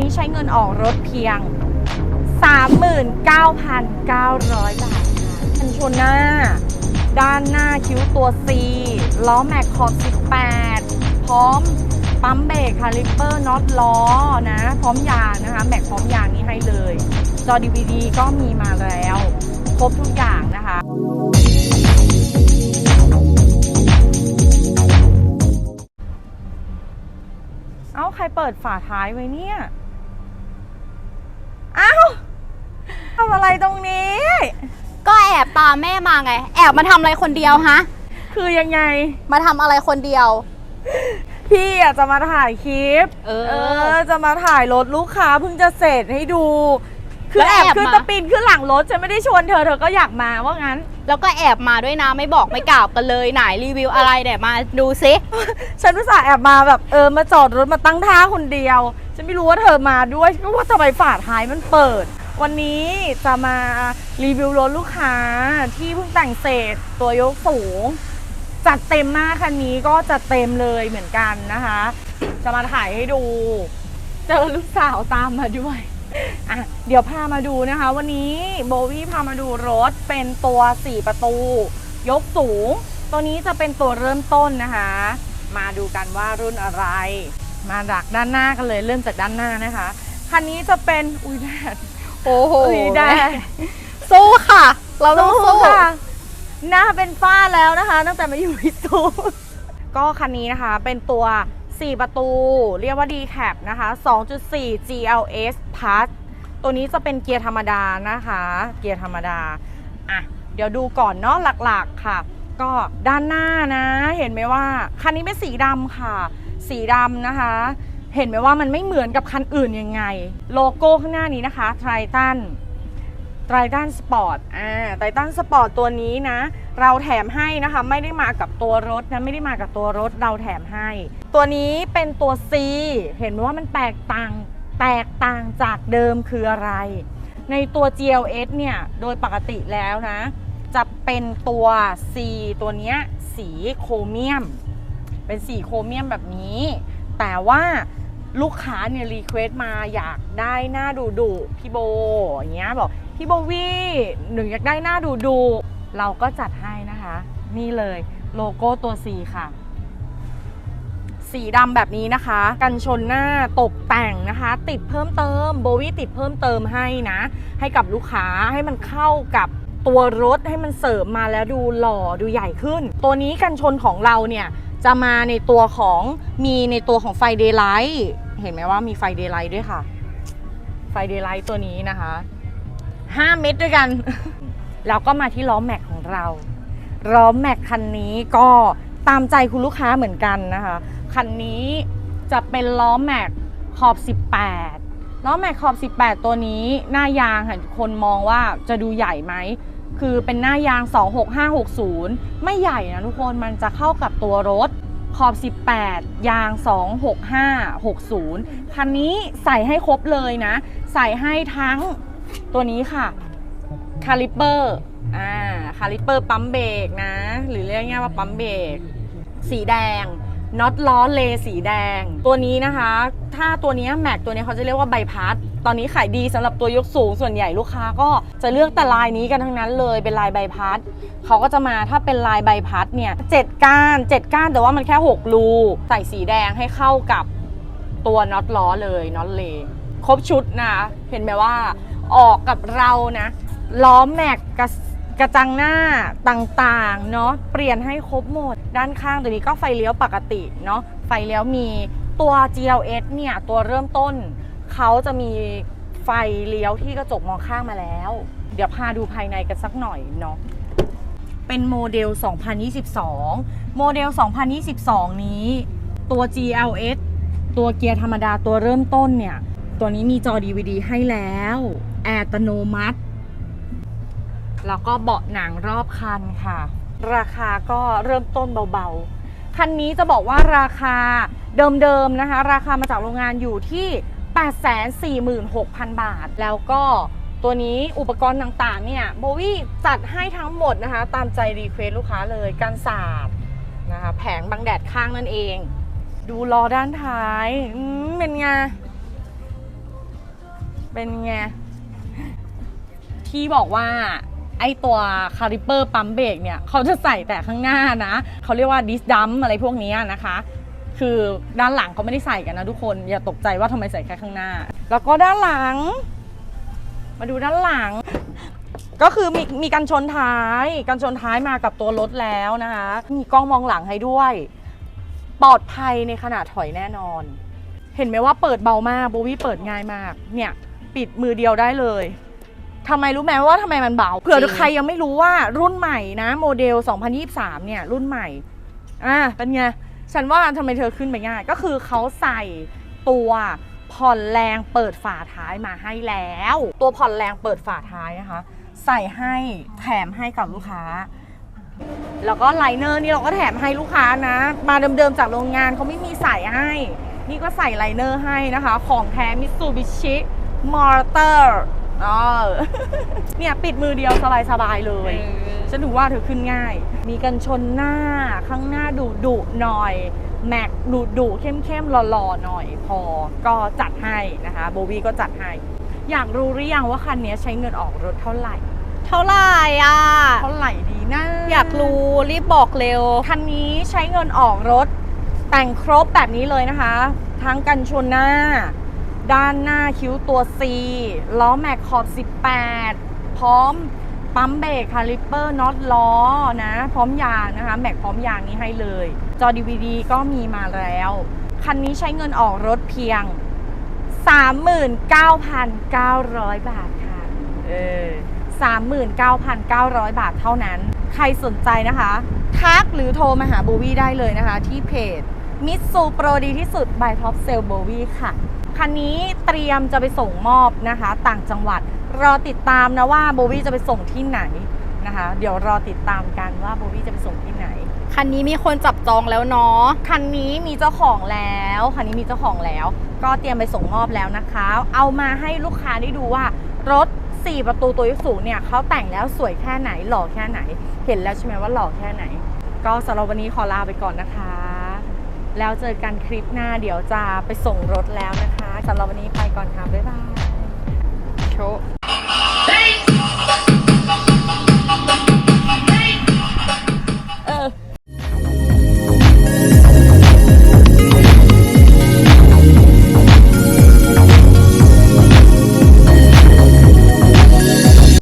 นี้ใช้เงินออกรถเพียง 39,900 บาทคันชนหน้า ด้านหน้าคิ้วตัว C ล้อแม็กขอบ 18 พร้อมปั๊มเบรกคาลิปเปอร์น็อตล้อนะ พร้อมยางนะคะ แม็กพร้อมยางนี้ให้เลย จอ DVD ก็มีมาแล้ว ครบทุกอย่างนะคะเอ้า ใครเปิดฝาท้ายไว้เนี่ย อ้าทำอะไรตรงนี้ ก็แอบตามแม่มาไง แอบมาทำอะไรคนเดียวฮะ คือยังไง มาทำอะไรคนเดียว พี่อยากจะมาถ่ายคลิปเอออจะมาถ่ายรถลูกค้าเพิ่งจะเสร็จให้ดู คือแล้วแอแอบบขึ้นมาตะปีนขึ้นหลังรถฉันไม่ได้ชวนเธอเธอก็อยากมาว่างั้น แล้วก็แอบมาด้วยนะไม่บอกไม่กล่าวกันเลยไหนรีวิวอะไรเดี๋ยวมาดูซิ ฉันอุตส่าห์แอบมาแบบเออมาจอดรถมาตั้งท่าคนเดียว ฉันไม่รู้ว่าเธอมาด้วยก็ว่าทำไมฝาท้ายมันเปิด วันนี้จะมารีวิวรถลูกค้าที่เพิ่งแต่งเสร็จตัวยกสูงจัดเต็มมากคันนี้ก็จัดเต็มเลยเหมือนกันนะคะ จะมาถ่ายให้ดู เจอลูกสาวตามมาด้วย อะเดี๋ยวพามาดูนะคะ วันนี้โบวี่พามาดูรถเป็นตัว 4 ประตู ยกสูง ตัวนี้จะเป็นตัวเริ่มต้นนะคะ มาดูกันว่ารุ่นอะไร มาจากด้านหน้ากันเลยเริ่มจากด้านหน้านะคะคันนี้จะเป็นอุ้ยแดดโอ้โหอุ้ยแดดสู้ค่ะ เราต้องสู้ค่ะหน้าเป็นฝ้าแล้วนะคะ ตั้งแต่มาอยู่ที่ตู้ก็คันนี้นะคะเป็นตัว 4 ประตู เรียกว่า d c a p นะคะ 2.4 GLS Plus ตัวนี้จะเป็นเกียร์ธรรมดานะคะ เกียร์ธรรมดา อะ เดี๋ยวดูก่อนเนาะหลักๆค่ะ ก็ด้านหน้านะ เห็นไหมว่าคันนี้เป็นสีดำค่ะ สีดำนะคะ เห็นไหมว่ามันไม่เหมือนกับคันอื่นยังไง โลโก้ข้างหน้านี้นะคะไททันไตรตันสปอร์ต อ่า ไตรตันสปอร์ตตัวนี้นะ เราแถมให้นะคะ ไม่ได้มากับตัวรถนะ ไม่ได้มากับตัวรถ เราแถมให้ ตัวนี้เป็นตัว C เห็นไหมว่ามันแตกต่างแตกต่างจากเดิมคืออะไร ในตัว GLS เนี่ยโดยปกติแล้วนะ จะเป็นตัว C ตัวนี้สีโครเมียม เป็นสีโครเมียมแบบนี้ แต่ว่าลูกค้าเนี่ยรีเควสต์มาอยากได้หน้าดูดุพี่โบอย่างเงี้ยบอกพี่โบวี่หนึ่งอยากได้หน้าดูดุเราก็จัดให้นะคะ นี่เลยโลโก้ตัว C ค่ะ สีดำแบบนี้นะคะ กันชนหน้าตกแต่งนะคะ ติดเพิ่มเติมโบวี่ติดเพิ่มเติมให้นะ ให้กับลูกค้าให้มันเข้ากับตัวรถให้มันเสริมมาแล้วดูหล่อดูใหญ่ขึ้น ตัวนี้กันชนของเราเนี่ยจะมาในตัวของมีในตัวของไฟเดย์ไลท์เห็นไหมว่ามีไฟเดย์ไลท์ด้วยค่ะ ไฟเดย์ไลท์ตัวนี้นะคะ5เม็ดด้วยกัน แล้วก็มาที่ล้อแม็กของเราล้อแม็กคันนี้ก็ตามใจคุณลูกค้าเหมือนกันนะคะ คันนี้จะเป็นล้อแม็กขอบ 18 ล้อแม็กขอบ 18 ตัวนี้หน้ายางค่ะคนมองว่าจะดูใหญ่ไหม คือเป็นหน้ายาง 26560 ไม่ใหญ่นะทุกคนมันจะเข้ากับตัวรถขอบ 18 ยาง 26560 คันนี้ใส่ให้ครบเลยนะ ใส่ให้ทั้งตัวนี้ค่ะ คาลิเปอร์ อ่า คาลิเปอร์ปั๊มเบรกนะ หรือเรียกง่ายว่าปั๊มเบรก สีแดง น็อตล้อเลสีแดง ตัวนี้นะคะ ถ้าตัวนี้แม็กตัวนี้เขาจะเรียกว่าใบพัด ตอนนี้ขายดีสำหรับตัวยกสูงส่วนใหญ่ลูกค้าก็จะเลือกแต่ลายนี้กันทั้งนั้นเลยเป็นลายใบพัดเขาก็จะมาถ้าเป็นลายใบพัดเนี่ยเจ็ดก้านเจ็ดก้านแต่ว่ามันแค่6รูใส่สีแดงให้เข้ากับตัวน็อตล้อเลยน็อตเลครบชุดนะเห็นไหมว่าออกกับเรานะล้อแม็กกระ กระจังหน้าต่างๆเนาะเปลี่ยนให้ครบหมด ด้านข้างตัวนี้ก็ไฟเลี้ยวปกติเนาะไฟเลี้ยวมีตัว GLS เนี่ยตัวเริ่มต้น เขาจะมีไฟเลี้ยวที่กระจกมองข้างมาแล้ว เดี๋ยวพาดูภายในกันสักหน่อยเนาะเป็นโมเดล 2022 โมเดล 2022 นี้ ตัว GLS ตัวเกียร์ธรรมดาตัวเริ่มต้นเนี่ย ตัวนี้มีจอ DVD ให้แล้ว แอร์อัตโนมัติ แล้วก็เบาะหนังรอบคันค่ะ ราคาก็เริ่มต้นเบาๆ คันนี้จะบอกว่าราคาเดิมๆนะคะ ราคามาจากโรงงานอยู่ที่ 846,000 บาท แล้วก็ตัวนี้อุปกรณ์ต่างๆ เนี่ยโบวี่จัดให้ทั้งหมดนะคะ ตามใจรีเควสลูกค้าเลยกันสาดนะคะแผงบังแดดข้างนั่นเอง ดูล้อด้านท้ายเป็นไง เป็นไง ที่บอกว่า ไอตัวคาลิเปอร์ปั๊มเบรกเนี่ยเขาจะใส่แต่ข้างหน้านะ เขาเรียกว่าดิสดัมอะไรพวกนี้นะคะ คือด้านหลังเขาไม่ได้ใส่กันนะทุกคนอย่าตกใจว่าทำไมใส่แค่ข้างหน้า แล้วก็ด้านหลัง มาดูด้านหลัง ก็คือมีมีกันชนท้ายกันชนท้ายมากับตัวรถแล้วนะคะ มีกล้องมองหลังให้ด้วยปลอดภัยในขณะถอยแน่นอน เห็นไหมว่าเปิดเบามากโบวี่เปิดง่ายมาก เนี่ย ปิดมือเดียวได้เลย ทำไมรู้ไหมว่าทำไมมันเบาเผื่อจริงใครยังไม่รู้ว่ารุ่นใหม่นะ โมเดล 2023 เนี่ย รุ่นใหม่ อะเป็นไง ฉันว่าทำไมเธอขึ้นไปง่าย ก็คือเขาใส่ตัวผ่อนแรงเปิดฝาท้ายมาให้แล้ว ตัวผ่อนแรงเปิดฝาท้ายนะคะ ใส่ให้แถมให้กับลูกค้า แล้วก็ไลเนอร์นี่เราก็แถมให้ลูกค้านะ มาเดิมๆจากโรงงานเขาไม่มีใส่ให้ นี่ก็ใส่ไลเนอร์ให้นะคะ ของแท้มิตซูบิชิมอเตอร์ อ๋อ เนี่ยปิดมือเดียวสบายๆเลย ฉันถือว่าเธอขึ้นง่าย มีกันชนหน้าข้างหน้าดุดุๆหน่อย แม็กดุดุๆเข้มๆหล่อๆหน่อยพอ ก็จัดให้นะคะ โบวีก็จัดให้ อยากรู้หรือยังว่าคันนี้ใช้เงินออกรถเท่าไหร่ เท่าไหร่อะ เท่าไหร่ดีนะ อยากรู้รีบบอกเร็ว คันนี้ใช้เงินออกรถแต่งครบแบบนี้เลยนะคะ ทั้งกันชนหน้า ด้านหน้าคิ้วตัว C ล้อแม็กขอบ 18 พร้อมปั๊มเบรกคาลิปเปอร์น็อตล้อนะ พร้อมยางนะคะ แม็กพร้อมยางนี้ให้เลย จอ DVD ก็มีมาแล้ว คันนี้ใช้เงินออกรถเพียง 39,900 บาทค่ะ เออ39,900 บาทเท่านั้น ใครสนใจนะคะทักหรือโทรมาหาโบวี่ได้เลยนะคะ ที่เพจมิตซูโปรดีที่สุด by Top Sale โบวี่ค่ะ คันนี้เตรียมจะไปส่งมอบนะคะ ต่างจังหวัด รอติดตามนะว่าโบวี่จะไปส่งที่ไหนนะคะ เดี๋ยวรอติดตามกันว่าโบวี่จะไปส่งที่ไหน คันนี้มีคนจับจองแล้วเนาะ คันนี้มีเจ้าของแล้ว คันนี้มีเจ้าของแล้ว ก็เตรียมไปส่งมอบแล้วนะคะ เอามาให้ลูกค้าได้ดูว่ารถ 4 ประตูตัวยุสูงเนี่ยเขาแต่งแล้วสวยแค่ไหนหล่อแค่ไหน เห็นแล้วใช่ไหมว่าหล่อแค่ไหน ก็สำหรับวันนี้ขอลาไปก่อนนะคะ แล้วเจอกันคลิปหน้าเดี๋ยวจะไปส่งรถแล้วนะคะสำหรับวันนี้ไปก่อนค่ะ บ๊ายบายโช